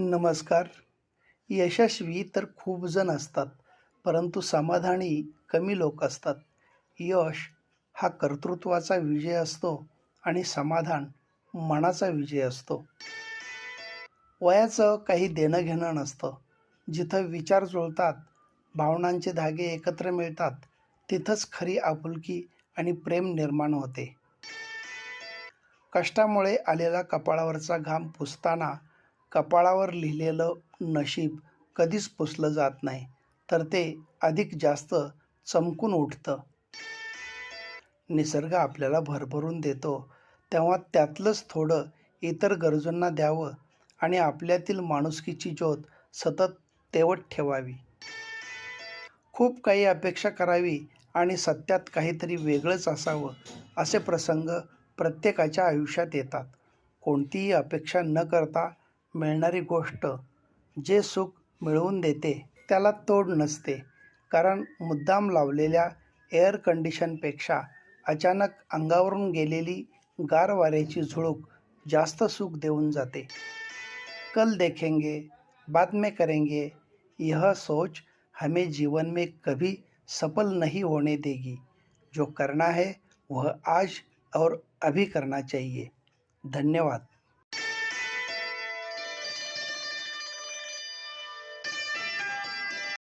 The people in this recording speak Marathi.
नमस्कार. यशस्वी तर खूप जण असतात परंतु समाधानी कमी लोक असतात. यश हा कर्तृत्वाचा विजय असतो आणि समाधान मनाचा विजय असतो. वयाचं काही देणं घेणं नसतं. जिथं विचार जुळतात भावनांचे धागे एकत्र मिळतात तिथंच खरी आपुलकी आणि प्रेम निर्माण होते. कष्टामुळे आलेला कपाळावरचा घाम पुसताना कपाळावर लिहिलेलं नशीब कधीच पुसलं जात नाही तर ते अधिक जास्त चमकून उठतं. निसर्ग आपल्याला भरभरून देतो. तेव्हा त्यातलंच थोडं इतर गरजूंना द्यावं आणि आपल्यातील माणुसकीची ज्योत सतत तेवत ठेवावी. खूप काही अपेक्षा करावी आणि सत्यात काहीतरी वेगळंच असावं असे प्रसंग प्रत्येकाच्या आयुष्यात येतात. कोणतीही अपेक्षा न करता मिळणारी गोष्ट जे सुख मिळवून देते त्याला तोड नसते. कारण मुद्दाम लावलेल्या एअर कंडिशनपेक्षा अचानक अंगावरून गेलेली गार वाऱ्याची झुळूक जास्त सुख देऊन जाते. कल देखेंगे बाद में करेंगे यह सोच हमें जीवन में कभी सफल नहीं होने देगी. जो करना है वह आज और अभी करना चाहिए. धन्यवाद.